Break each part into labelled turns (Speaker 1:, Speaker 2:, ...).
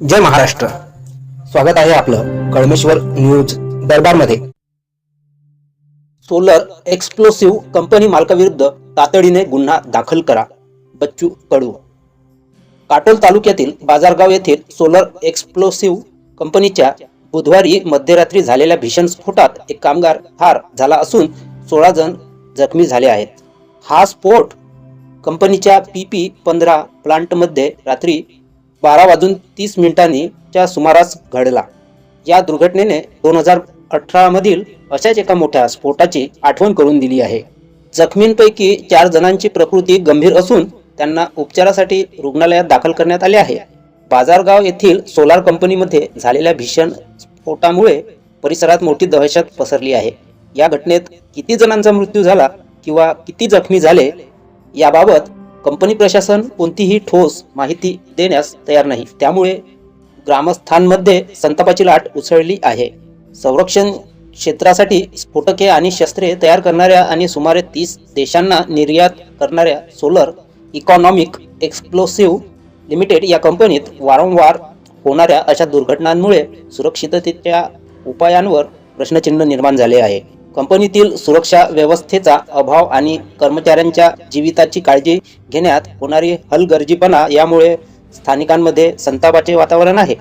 Speaker 1: जय महाराष्ट्र. स्वागत आहे आपलं कळमेश्वर न्यूज दरबारमध्ये. सोलर एक्सप्लोसिव्ह कंपनी मालकाविरुद्ध तातडीने गुन्हा दाखल करा. बच्चू कडू. काटोल तालुक्यातील बाजारगाव येथील सोलर एक्सप्लोसिव्ह कंपनीच्या बुधवारी मध्यरात्री झालेल्या भीषण स्फोटात एक कामगार ठार झाला असून सोळा जण जखमी झाले आहेत. हा स्फोट कंपनीच्या पी पी पंधरा प्लांटमध्ये रात्री बारा वाजून तीस मिनिटांनी च्या सुमारास घडला. या दुर्घटनेने दोन हजार अठरामधील अशाच एका मोठ्या स्फोटाची आठवण करून दिली आहे. जखमींपैकी चार जणांची प्रकृती गंभीर असून त्यांना उपचारासाठी रुग्णालयात दाखल करण्यात आले आहे. बाजारगाव येथील सोलार कंपनीमध्ये झालेल्या भीषण स्फोटामुळे परिसरात मोठी दहशत पसरली आहे. या घटनेत किती जणांचा मृत्यू झाला किंवा किती जखमी झाले याबाबत कंपनी प्रशासन कोणतीही ठोस माहिती देण्यास तयार नाही. त्यामुळे ग्रामस्थांमध्ये संतापाची लाट उसळली आहे. संरक्षण क्षेत्रासाठी स्फोटके आणि शस्त्रे तयार करणाऱ्या आणि सुमारे तीस देशांना निर्यात करणाऱ्या सोलर इकॉनॉमिक एक्सप्लोसिव्ह लिमिटेड या कंपनीत वारंवार होणाऱ्या अशा दुर्घटनांमुळे सुरक्षिततेच्या उपायांवर प्रश्नचिन्ह निर्माण झाले आहे. कंपनीतील सुरक्षा व्यवस्थेचा अभाव आणि कर्मचाऱ्यांच्या जीविताची काळजी घेण्यात होणारी हलगर्जीपणा यामुळे स्थानिकांमध्ये संतापाचे वातावरण आहे.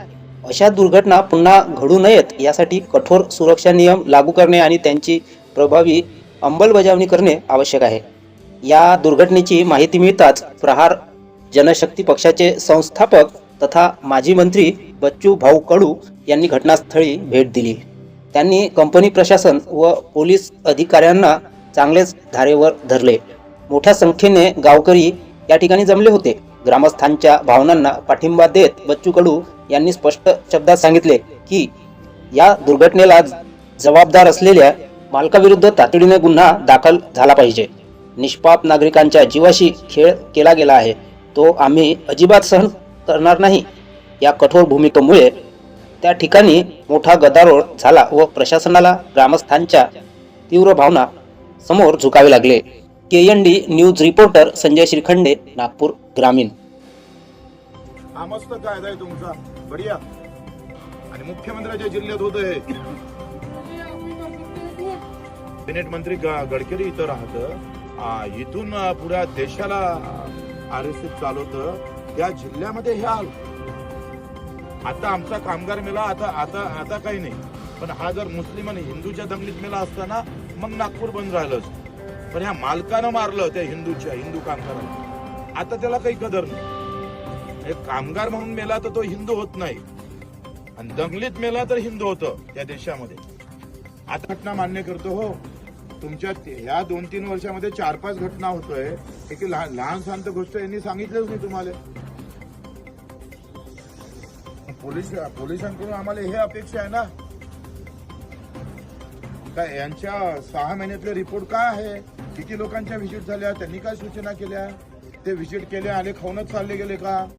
Speaker 1: अशा दुर्घटना पुन्हा घडू नयेत यासाठी कठोर सुरक्षा नियम लागू करणे आणि त्यांची प्रभावी अंमलबजावणी करणे आवश्यक आहे. या दुर्घटनेची माहिती मिळताच प्रहार जनशक्ती पक्षाचे संस्थापक तथा माजी मंत्री बच्चू भाऊ कडू यांनी घटनास्थळी भेट दिली. त्यांनी कंपनी प्रशासन व पोलीस अधिकाऱ्यांना चांगलेच धारेवर धरले. मोठ्या संख्येने गावकरी या ठिकाणी जमले होते. ग्रामस्थांच्या भावनांना पाठिंबा देत बच्चू कडू यांनी स्पष्ट शब्दात सांगितले की या दुर्घटनेला जबाबदार असलेल्या मालकाविरुद्ध तातडीने गुन्हा दाखल झाला पाहिजे. निष्पाप नागरिकांच्या जीवाशी खेळ केला गेला आहे. तो आम्ही अजिबात सहन करणार नाही. या कठोर भूमिकेमुळे त्या ठिकाणी मोठा गदारोळ झाला व प्रशासनाला ग्रामस्थांच्या तीव्र भावना समोर झुकावे लागले. K N D news reporter Sanjay Shrikhande Nagpur ग्रामीण.
Speaker 2: हा मस्त कायदा आहे तुमचा? बढिया. आणि मुख्यमंत्र्याच्या जिल्ह्यात होत आहे कॅबिनेट मंत्री ग- गडकरी इथं राहत. इथून पुऱ्या देशाला आर एस एस चालवत. त्या जिल्ह्यामध्ये हे आलं. आता आमचा कामगार मेला आता आता आता काही नाही. पण हा जर मुस्लिम आणि हिंदूच्या दंगलीत मेला असताना मग नागपूर बंद राहिलं पण ह्या मालकानं मारलं त्या हिंदूच्या हिंदू कामगारांना. आता त्याला काही कदर नाही. कामगार म्हणून मेला तर तो हिंदू होत नाही. आणि दंगलीत मेला तर हिंदू होतं त्या देशामध्ये. आता घटना मान्य करतो हो. तुमच्या ह्या दोन तीन वर्षामध्ये चार पाच घटना होतोय. एक लहान लहान शांत गोष्ट यांनी सांगितलंच नाही तुम्हाला. पोलीस पोलिसांकडून आम्हाला हे अपेक्षा आहे ना? काय यांच्या सहा महिन्यातले रिपोर्ट काय आहे? किती लोकांच्या व्हिजिट झाल्या? त्यांनी काय सूचना केल्या? ते व्हिजिट केले आले खाऊनच चालले गेले का?